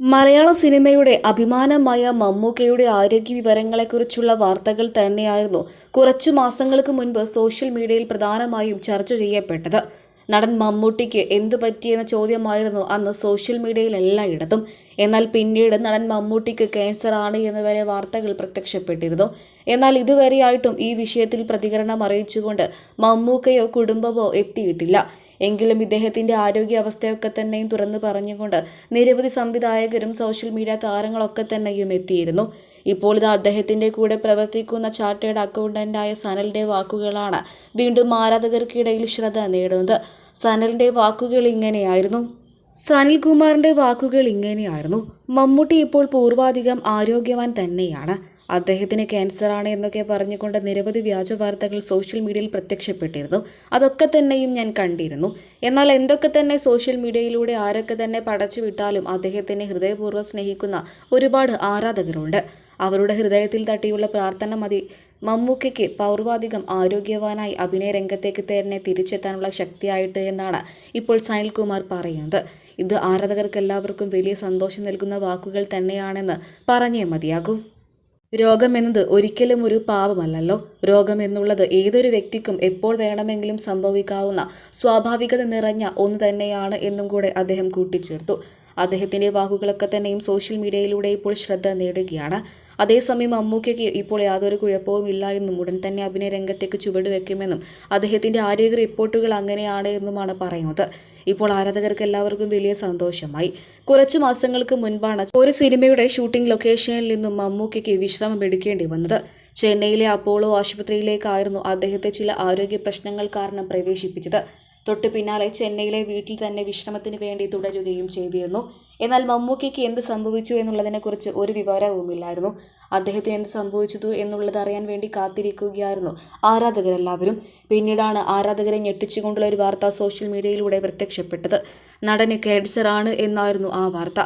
മലയാള സിനിമയുടെ അഭിമാനമായ മമ്മൂക്കയുടെ ആരോഗ്യ വിവരങ്ങളെക്കുറിച്ചുള്ള വാർത്തകൾ തന്നെയായിരുന്നു കുറച്ചു മാസങ്ങൾക്ക് മുൻപ് സോഷ്യൽ മീഡിയയിൽ പ്രധാനമായും ചർച്ച ചെയ്യപ്പെട്ടത്. നടൻ മമ്മൂട്ടിക്ക് എന്തു പറ്റിയെന്ന ചോദ്യമായിരുന്നു അന്ന് സോഷ്യൽ മീഡിയയിൽ എല്ലായിടത്തും. എന്നാൽ പിന്നീട് നടൻ മമ്മൂട്ടിക്ക് ക്യാൻസർ ആണ് എന്നുവരെ വാർത്തകൾ പ്രത്യക്ഷപ്പെട്ടിരുന്നു. എന്നാൽ ഇതുവരെയായിട്ടും ഈ വിഷയത്തിൽ പ്രതികരണം അറിയിച്ചുകൊണ്ട് മമ്മൂക്കയോ കുടുംബമോ എത്തിയിട്ടില്ല. എങ്കിലും ഇദ്ദേഹത്തിന്റെ ആരോഗ്യാവസ്ഥയൊക്കെ തന്നെയും തുറന്നു പറഞ്ഞുകൊണ്ട് നിരവധി സംവിധായകരും സോഷ്യൽ മീഡിയ താരങ്ങളൊക്കെ തന്നെയും എത്തിയിരുന്നു. ഇപ്പോൾ ഇത് അദ്ദേഹത്തിന്റെ കൂടെ പ്രവർത്തിക്കുന്ന ചാർട്ടേഡ് അക്കൗണ്ടന്റായ സനലിന്റെ വാക്കുകളാണ് വീണ്ടും ആരാധകർക്കിടയിൽ ശ്രദ്ധ നേടുന്നത്. സനലിന്റെ വാക്കുകൾ ഇങ്ങനെയായിരുന്നു. സനിൽകുമാറിന്റെ വാക്കുകൾ ഇങ്ങനെയായിരുന്നു. മമ്മൂട്ടി ഇപ്പോൾ പൂർവാധികം ആരോഗ്യവാൻ തന്നെയാണ്. അദ്ദേഹത്തിന് ക്യാൻസറാണ് എന്നൊക്കെ പറഞ്ഞുകൊണ്ട് നിരവധി വ്യാജ വാർത്തകൾ സോഷ്യൽ മീഡിയയിൽ പ്രത്യക്ഷപ്പെട്ടിരുന്നു. അതൊക്കെ തന്നെയും ഞാൻ കണ്ടിരുന്നു. എന്നാൽ എന്തൊക്കെ തന്നെ സോഷ്യൽ മീഡിയയിലൂടെ ആരൊക്കെ തന്നെ പടച്ചു വിട്ടാലും അദ്ദേഹത്തിനെ ഹൃദയപൂർവം സ്നേഹിക്കുന്ന ഒരുപാട് ആരാധകരുണ്ട്. അവരുടെ ഹൃദയത്തിൽ തട്ടിയുള്ള പ്രാർത്ഥന മതി. മമ്മൂക്കയ്ക്ക് പൗർവാധികം ആരോഗ്യവാനായി അഭിനയ രംഗത്തേക്ക് തന്നെ തിരിച്ചെത്താനുള്ള ശക്തിയായിട്ട് എന്നാണ് ഇപ്പോൾ സനിൽകുമാർ പറയുന്നത്. ഇത് ആരാധകർക്ക് എല്ലാവർക്കും വലിയ സന്തോഷം നൽകുന്ന വാക്കുകൾ തന്നെയാണെന്ന് പറഞ്ഞേ മതിയാകൂ. രോഗമെന്നത് ഒരിക്കലും ഒരു പാപമല്ലല്ലോ. രോഗമെന്നുള്ളത് ഏതൊരു വ്യക്തിക്കും എപ്പോൾ വേണമെങ്കിലും സംഭവിക്കാവുന്ന സ്വാഭാവികത നിറഞ്ഞ ഒന്ന് തന്നെയാണ് എന്നും കൂടെ അദ്ദേഹം കൂട്ടിച്ചേർത്തു. അദ്ദേഹത്തിന്റെ വാക്കുകളൊക്കെ തന്നെയും സോഷ്യൽ മീഡിയയിലൂടെ ഇപ്പോൾ ശ്രദ്ധ നേടുകയാണ്. അതേസമയം അമ്മൂക്കയ്ക്ക് ഇപ്പോൾ യാതൊരു കുഴപ്പവും ഇല്ല എന്നും ഉടൻ തന്നെ അഭിനയ രംഗത്തേക്ക് ചുവടുവെക്കുമെന്നും അദ്ദേഹത്തിന്റെ ആരോഗ്യ റിപ്പോർട്ടുകൾ അങ്ങനെയാണ് എന്നുമാണ് പറയുന്നത്. ഇപ്പോൾ ആരാധകർക്ക് എല്ലാവർക്കും വലിയ സന്തോഷമായി. കുറച്ചു മാസങ്ങൾക്ക് മുൻപാണ് ഒരു സിനിമയുടെ ഷൂട്ടിംഗ് ലൊക്കേഷനിൽ നിന്നും മമ്മൂക്കയ്ക്ക് വിശ്രമം എടുക്കേണ്ടി വന്നത്. ചെന്നൈയിലെ അപ്പോളോ ആശുപത്രിയിലേക്കായിരുന്നു അദ്ദേഹത്തെ ചില ആരോഗ്യ പ്രശ്നങ്ങൾ കാരണം പ്രവേശിപ്പിച്ചത്. തൊട്ടു പിന്നാലെ ചെന്നൈയിലെ വീട്ടിൽ തന്നെ വിശ്രമത്തിന് വേണ്ടി തുടരുകയും ചെയ്തിരുന്നു. എന്നാൽ മമ്മൂക്കയ്ക്ക് എന്ത് സംഭവിച്ചു എന്നുള്ളതിനെക്കുറിച്ച് ഒരു വിവരവുമില്ലായിരുന്നു. അദ്ദേഹത്തെ എന്ത് സംഭവിച്ചതു എന്നുള്ളത് അറിയാൻ വേണ്ടി കാത്തിരിക്കുകയായിരുന്നു ആരാധകരെല്ലാവരും. പിന്നീടാണ് ആരാധകരെ ഞെട്ടിച്ചുകൊണ്ടുള്ള ഒരു വാർത്ത സോഷ്യൽ മീഡിയയിലൂടെ പ്രത്യക്ഷപ്പെട്ടത്. നടന് ക്യാൻസർ ആണ് എന്നായിരുന്നു ആ വാർത്ത.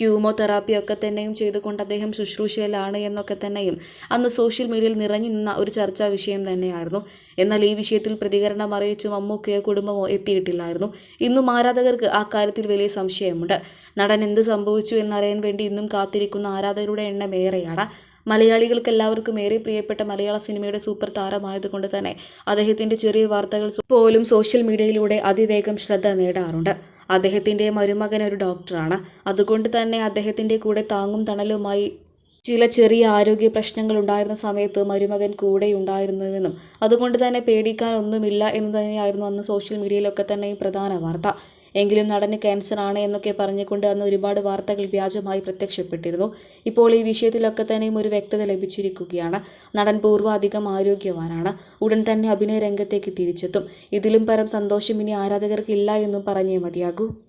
ക്യൂമോതെറാപ്പി ഒക്കെ തന്നെയും ചെയ്തുകൊണ്ട് അദ്ദേഹം ശുശ്രൂഷയിലാണ് എന്നൊക്കെ തന്നെയും അന്ന് സോഷ്യൽ മീഡിയയിൽ നിറഞ്ഞു നിന്ന ഒരു ചർച്ചാ വിഷയം തന്നെയായിരുന്നു. എന്നാൽ ഈ വിഷയത്തിൽ പ്രതികരണം അറിയിച്ച് മമ്മൂക്കയോ കുടുംബമോ എത്തിയിട്ടില്ലായിരുന്നു. ഇന്നും ആരാധകർക്ക് ആ കാര്യത്തിൽ വലിയ സംശയമുണ്ട്. നടൻ എന്ത് സംഭവിച്ചു എന്നറിയാൻ വേണ്ടി ഇന്നും കാത്തിരിക്കുന്ന ആരാധകരുടെ എണ്ണം ഏറെയാണ്. മലയാളികൾക്ക് എല്ലാവർക്കും ഏറെ പ്രിയപ്പെട്ട മലയാള സിനിമയുടെ സൂപ്പർ താരമായതുകൊണ്ട് തന്നെ അദ്ദേഹത്തിന്റെ ചെറിയ വാർത്തകൾ പോലും സോഷ്യൽ മീഡിയയിലൂടെ അതിവേഗം ശ്രദ്ധ നേടാറുണ്ട്. അദ്ദേഹത്തിന്റെ മരുമകൻ ഒരു ഡോക്ടറാണ്. അതുകൊണ്ട് തന്നെ അദ്ദേഹത്തിന്റെ കൂടെ താങ്ങും തണലുമായി ചില ചെറിയ ആരോഗ്യ പ്രശ്നങ്ങൾ ഉണ്ടായിരുന്ന സമയത്ത് മരുമകൻ കൂടെ ഉണ്ടായിരുന്നുവെന്നും അതുകൊണ്ട് തന്നെ പേടിക്കാൻ ഒന്നുമില്ല എന്ന് തന്നെയായിരുന്നു അന്ന് സോഷ്യൽ മീഡിയയിലൊക്കെ തന്നെ പ്രധാന വാർത്ത. എങ്കിലും നടന് ക്യാൻസർ ആണ് എന്നൊക്കെ പറഞ്ഞുകൊണ്ട് അന്ന് ഒരുപാട് വാർത്തകൾ വ്യാജമായി പ്രത്യക്ഷപ്പെട്ടിരുന്നു. ഇപ്പോൾ ഈ വിഷയത്തിലൊക്കെ തന്നെയും ഒരു വ്യക്തത ലഭിച്ചിരിക്കുകയാണ്. നടൻ പൂർവ അധികം ആരോഗ്യവാനാണ്. ഉടൻ തന്നെ അഭിനയ രംഗത്തേക്ക് തിരിച്ചെത്തും. ഇതിലും പരം സന്തോഷം ഇനി ആരാധകർക്കില്ല എന്നും പറഞ്ഞേ മതിയാകൂ.